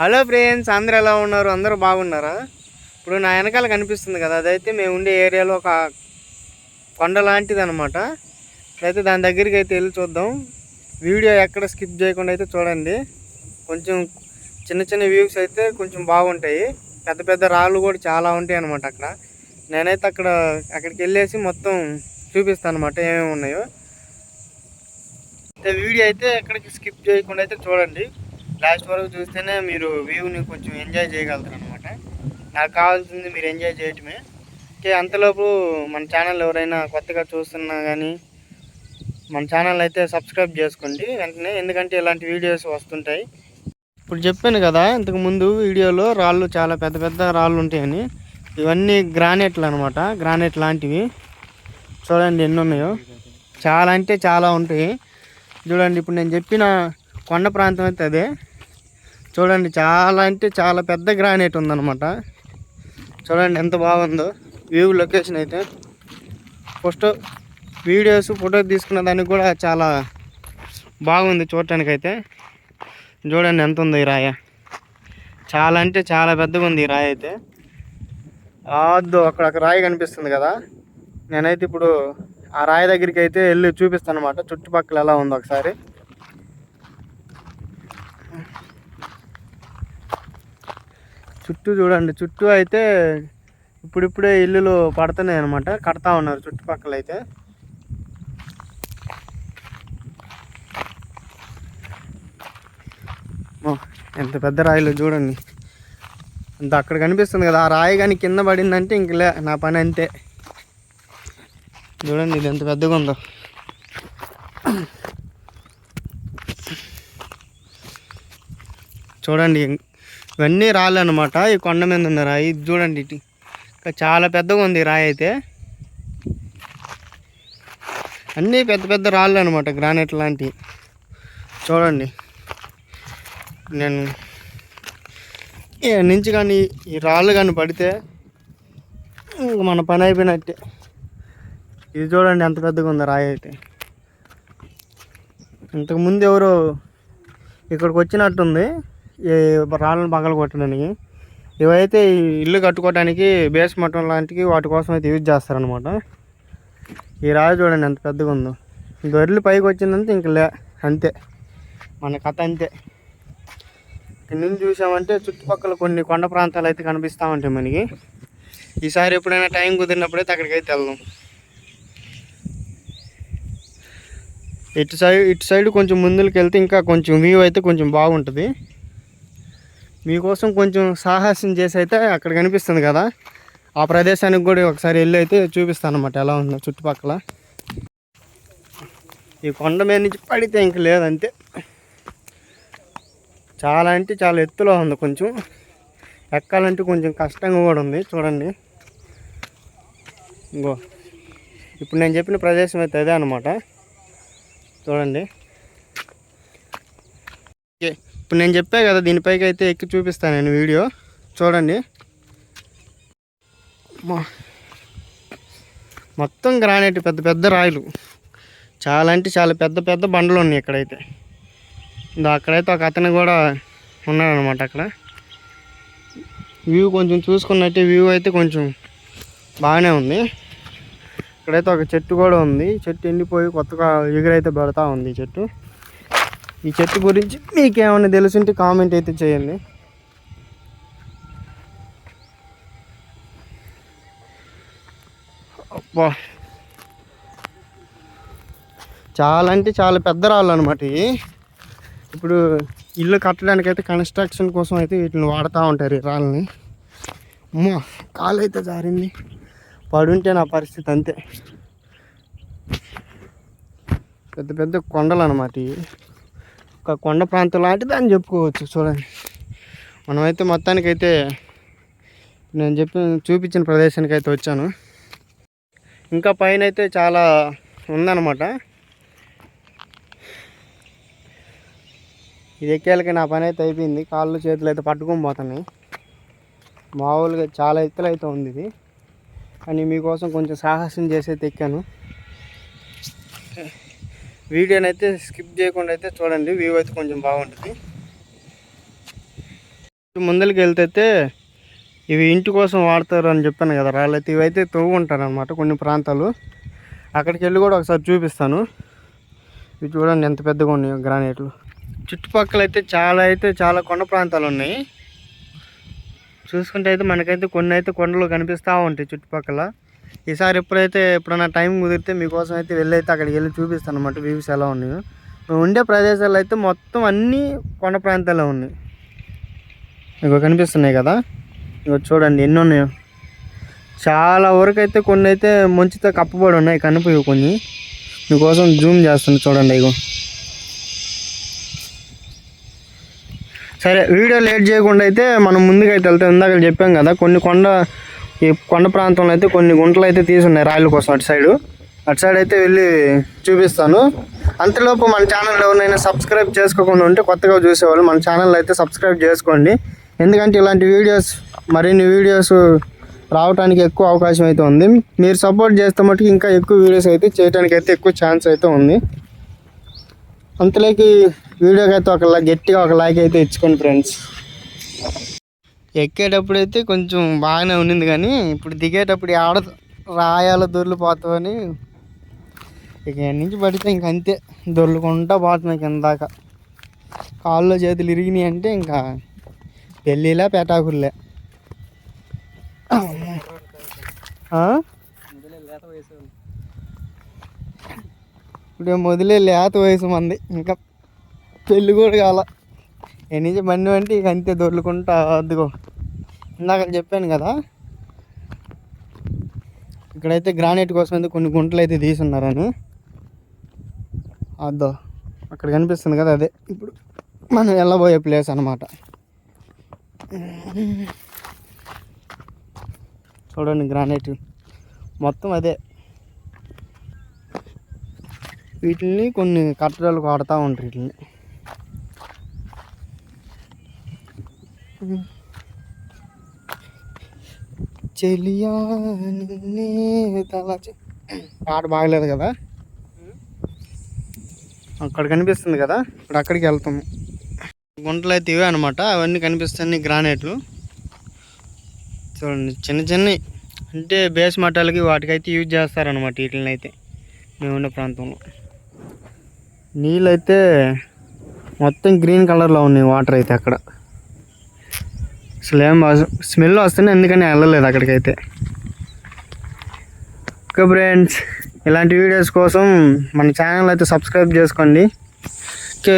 Hello friends అందరు ఎలా ఉన్నారు? అందరూ బాగున్నారా? ఇప్పుడు నా వెనకాల కనిపిస్తుంది కదా అదైతే మేము ఉండే ఏరియాలో ఒక కొండ లాంటిది అనమాట అయితే దాని దగ్గరికి అయితే వెళ్ళి చూద్దాం. వీడియో ఎక్కడ స్కిప్ చేయకుండా అయితే చూడండి. కొంచెం చిన్న చిన్న వ్యూస్ అయితే కొంచెం బాగుంటాయి. పెద్ద పెద్ద రాళ్ళు కూడా చాలా ఉంటాయి అనమాట అక్కడ. నేనైతే అక్కడ అక్కడికి వెళ్ళేసి మొత్తం చూపిస్తాను అనమాట ఏమేమి ఉన్నాయో. వీడియో అయితే ఎక్కడికి స్కిప్ చేయకుండా అయితే చూడండి. లాస్ట్ వరకు చూస్తేనే మీరు వ్యూని కొంచెం ఎంజాయ్ చేయగలుగుతారు అనమాట నాకు కావాల్సింది మీరు ఎంజాయ్ చేయటమే. ఓకే అంతలోపు మన ఛానల్ ఎవరైనా కొత్తగా చూస్తున్నా కానీ మన ఛానల్ అయితే సబ్స్క్రైబ్ చేసుకోండి వెంటనే ఎందుకంటే ఇలాంటి వీడియోస్ వస్తుంటాయి. ఇప్పుడు చెప్పాను కదా ఇంతకుముందు వీడియోలో రాళ్ళు చాలా పెద్ద పెద్ద రాళ్ళు ఉంటాయని. ఇవన్నీ గ్రానైట్లు అనమాట గ్రానైట్ లాంటివి. చూడండి ఎన్ని ఉన్నాయో. చాలా అంటే చాలా ఉంటాయి. చూడండి ఇప్పుడు నేను చెప్పిన కొండ ప్రాంతం అయితే అదే. చూడండి చాలా అంటే చాలా పెద్ద గ్రానైట్ ఉందన్నమాట. చూడండి ఎంత బాగుందో. వ్యూ లొకేషన్ అయితే. ఫస్ట్ వీడియోస్ ఫోటో తీసుకున్న దానికి కూడా చాలా బాగుంది చూడటానికి అయితే చూడండి ఎంత ఉంది ఈ రాయ. చాలా అంటే చాలా పెద్దగా ఉంది ఈ రాయి అయితే. అద్దు అక్కడ ఒక రాయి కనిపిస్తుంది కదా. నేనైతే ఇప్పుడు ఆ రాయి దగ్గరికి అయితే వెళ్ళి చూపిస్తాను అనమాట చుట్టుపక్కల ఎలా ఉందో ఒకసారి. చుట్టూ చూడండి. చుట్టూ అయితే ఇప్పుడిప్పుడే ఇల్లులు పడుతున్నాయి అనమాట కడతా ఉన్నారు చుట్టుపక్కల అయితే. ఓ, ఎంత పెద్ద రాయిలు చూడండి. అంత అక్కడ కనిపిస్తుంది కదా. ఆ రాయి కానీ కింద పడిందంటే ఇంక నా పని అంతే. చూడండి ఇది ఎంత పెద్దగా ఉందో. చూడండి ఇవన్నీ రాళ్ళు అనమాట ఈ కొండ మీద ఉన్న రాయి ఇది చూడండి ఇటు ఇంకా చాలా పెద్దగా ఉంది ఈ రాయి అయితే. అన్నీ పెద్ద పెద్ద రాళ్ళు అనమాట గ్రానైట్ లాంటివి. చూడండి నేను నుంచి కానీ ఈ రాళ్ళు కానీ పడితే మన పని అయిపోయినట్టే. ఇది చూడండి ఎంత పెద్దగా ఉందో రాయి అయితే. ఇంతకుముందు ఎవరో ఇక్కడికి వచ్చినట్టుంది ఈ రాళ్ళను పగల కొట్టడానికి. ఇవైతే ఈ ఇల్లు కట్టుకోవడానికి బేస్ మటం లాంటివి వాటి కోసం అయితే యూజ్ చేస్తారనమాట ఈ రాయి చూడండి ఎంత పెద్దగా ఉందో. గొర్రెలు పైకి వచ్చిందంటే ఇంక లే అంతే. మన కథ అంతే. ఇక్కడ చూసామంటే చుట్టుపక్కల కొన్ని కొండ ప్రాంతాలు అయితే కనిపిస్తూ ఉంటాయి మనకి. ఈసారి ఎప్పుడైనా టైం కుదిరినప్పుడైతే అక్కడికైతే వెళ్దాం. ఇటు సైడ్ ఇటు సైడ్ కొంచెం ముందుకు వెళ్తే ఇంకా కొంచెం వ్యూ అయితే కొంచెం బాగుంటుంది. మీకోసం కొంచెం సాహసం చేసి అయితే అక్కడ కనిపిస్తుంది కదా. ఆ ప్రదేశానికి కూడా ఒకసారి వెళ్ళి అయితే చూపిస్తాను అనమాట ఎలా ఉందో చుట్టుపక్కల. ఈ కొండ మీద నుంచి పడితే ఇంక లేదంతే. చాలా అంటే చాలా ఎత్తులో ఉంది కొంచెం. ఎక్కాలంటే కొంచెం కష్టంగా కూడా ఉంది చూడండి. ఇంకో. ఇప్పుడు నేను చెప్పిన ప్రదేశం అయితే అదే అనమాట చూడండి. ఓకే. ఇప్పుడు నేను చెప్పా కదా దీనిపైకి అయితే ఎక్కి చూపిస్తాను నేను వీడియో. చూడండి. మొత్తం గ్రానైట్ పెద్ద పెద్ద రాయిలు. చాలా అంటే చాలా పెద్ద పెద్ద బండలు ఉన్నాయి ఇక్కడైతే. అక్కడైతే ఒక అతను కూడా ఉన్నాడనమాట అక్కడ. వ్యూ కొంచెం చూసుకున్నట్టే వ్యూ అయితే కొంచెం బాగానే ఉంది. ఇక్కడైతే ఒక చెట్టు కూడా ఉంది. చెట్టు ఎండిపోయి కొత్తగా ఎగురైతే పెడతా ఉంది చెట్టు. ఈ చెట్టు గురించి మీకేమైనా తెలుసుంటే కామెంట్ అయితే చేయండి. అబ్బా! చాలా అంటే చాలా పెద్ద రాళ్ళు అనమాట ఇప్పుడు ఇల్లు కట్టడానికి అయితే కన్స్ట్రక్షన్ కోసం అయితే వీటిని వాడుతూ ఉంటారు ఈ రాళ్ళని. అమ్మ! కాలు అయితే జారింది. పడుంటే నా పరిస్థితి అంతే. పెద్ద పెద్ద కొండలు అనమాట ఇవి. ఒక కొండ ప్రాంతం లాంటిది అని చెప్పుకోవచ్చు చూడండి. మనమైతే మొత్తానికైతే నేను చెప్పి చూపించిన ప్రదేశానికి అయితే వచ్చాను. ఇంకా పైన అయితే చాలా ఉందన్నమాట. ఇది ఎక్కేళ్ళకి నా పని అయితే అయిపోయింది. కాళ్ళు చేతులు అయితే పట్టుకొని పోతున్నాయి. మామూలుగా చాలా ఎత్తులు అయితే ఉంది ఇది. కానీ మీకోసం కొంచెం సాహసం చేసి అయితే ఎక్కాను. వీడియోని అయితే స్కిప్ చేయకుండా అయితే చూడండి వ్యూ అయితే కొంచెం బాగుంటుంది. ముందరికి వెళ్తే ఇవి ఇంటి కోసం వాడతారు అని చెప్పాను కదా రాళ్ళైతే ఇవైతే తవ్వుకుంటారు అనమాట కొన్ని ప్రాంతాలు. అక్కడికి వెళ్ళి కూడా ఒకసారి చూపిస్తాను. ఇవి చూడండి ఎంత పెద్దగా ఉన్నాయో గ్రానైట్లు. చుట్టుపక్కల అయితే చాలా అయితే చాలా కొండ ప్రాంతాలు ఉన్నాయి. చూసుకుంటే అయితే మనకైతే కొన్ని అయితే కొండలు కనిపిస్తూ ఉంటాయి చుట్టుపక్కల. ఈసారి ఎప్పుడైతే ఎప్పుడైనా టైం కుదిరితే మీకోసం అయితే వెళ్ళైతే అక్కడికి వెళ్ళి చూపిస్తాను అనమాట వ్యూస్ ఎలా ఉన్నాయో. మేము ఉండే ప్రదేశాలు అయితే మొత్తం అన్నీ కొండ ప్రాంతాలే ఉన్నాయి. ఇగో కనిపిస్తున్నాయి కదా? ఇగో చూడండి ఎన్ని ఉన్నాయో. చాలా వరకు అయితే కొన్ని అయితే మంచుతో కప్పబడి ఉన్నాయి కనిపోయి కొన్ని. మీకోసం జూమ్ చేస్తాను చూడండి ఇగో. సరే వీడియో లేట్ చేయకుండా అయితే మనం ముందుకైతే వెళ్తే ఇందాక చెప్పాం కదా కొన్ని కొండ ఈ కొండ ప్రాంతంలో అయితే కొన్ని గుంటలు అయితే తీసున్నాయి రాయల కోసం అటు సైడు. అటు సైడ్ అయితే వెళ్ళి చూపిస్తాను. అంతలోపు మన ఛానల్ ఎవరినైనా సబ్స్క్రైబ్ చేసుకోకుండా ఉంటే కొత్తగా చూసేవాళ్ళు మన ఛానల్ అయితే సబ్స్క్రైబ్ చేసుకోండి. ఎందుకంటే ఇలాంటి వీడియోస్ మరిన్ని వీడియోస్ రావడానికి ఎక్కువ అవకాశం అయితే ఉంది. మీరు సపోర్ట్ చేస్తే మటుకు ఇంకా ఎక్కువ వీడియోస్ అయితే చేయడానికి అయితే ఎక్కువ ఛాన్స్ అయితే ఉంది. అంతలోకి వీడియోకి అయితే ఒకలా గట్టిగా ఒక లైక్ అయితే ఇచ్చుకోండి ఫ్రెండ్స్ ఎక్కేటప్పుడు అయితే కొంచెం బాగానే ఉండింది కానీ ఇప్పుడు దిగేటప్పుడు ఆడ రాయాల దొర్లు ఇక నుంచి పడితే ఇంక అంతే. దొర్లుకుంటా పోతున్నాయి కిందాక దాకా కాళ్ళు చేతులు ఇరిగినాయి అంటే ఇంకా పెళ్ళిలా పేటాకుర్లే. ఇప్పుడు మొదలే లేత వయసు మంది. ఇంకా పెళ్ళి కూడా కాల. ఎన్నించి బండి అంటే ఇక అంతే దొర్లుకుంటా అదిగో. ఇందాక చెప్పాను కదా. ఇక్కడైతే గ్రానైట్ కోసం అయితే కొన్ని గుంటలు అయితే తీసున్నారని అద్దో అక్కడ కనిపిస్తుంది కదా అదే. ఇప్పుడు మనం వెళ్ళబోయే ప్లేస్ అనమాట చూడండి గ్రానైట్. మొత్తం అదే. వీటిని కొన్ని కట్టడాలు వాడుతూ ఉంటారు వీటిని. చెలియా పాట బాగలేదు కదా? అక్కడ కనిపిస్తుంది కదా? ఇప్పుడు అక్కడికి వెళ్తాము గుంటలు అయితే ఇవే అనమాట అవన్నీ కనిపిస్తాయి గ్రానైట్లు. చూడండి చిన్న చిన్న అంటే బేస్ మటాలకి వాటికైతే యూజ్ చేస్తారనమాట వీటిని అయితే మేము ఉన్న ప్రాంతంలో. నీళ్ళు అయితే మొత్తం గ్రీన్ కలర్లో ఉన్నాయి వాటర్ అయితే అక్కడ. అసలు ఏం స్మెల్ వస్తుంది ఎందుకని వెళ్ళలేదు అక్కడికైతే. ఓకే ఫ్రెండ్స్ ఇలాంటి వీడియోస్ కోసం మన ఛానల్ అయితే సబ్స్క్రైబ్ చేసుకోండి. ఓకే.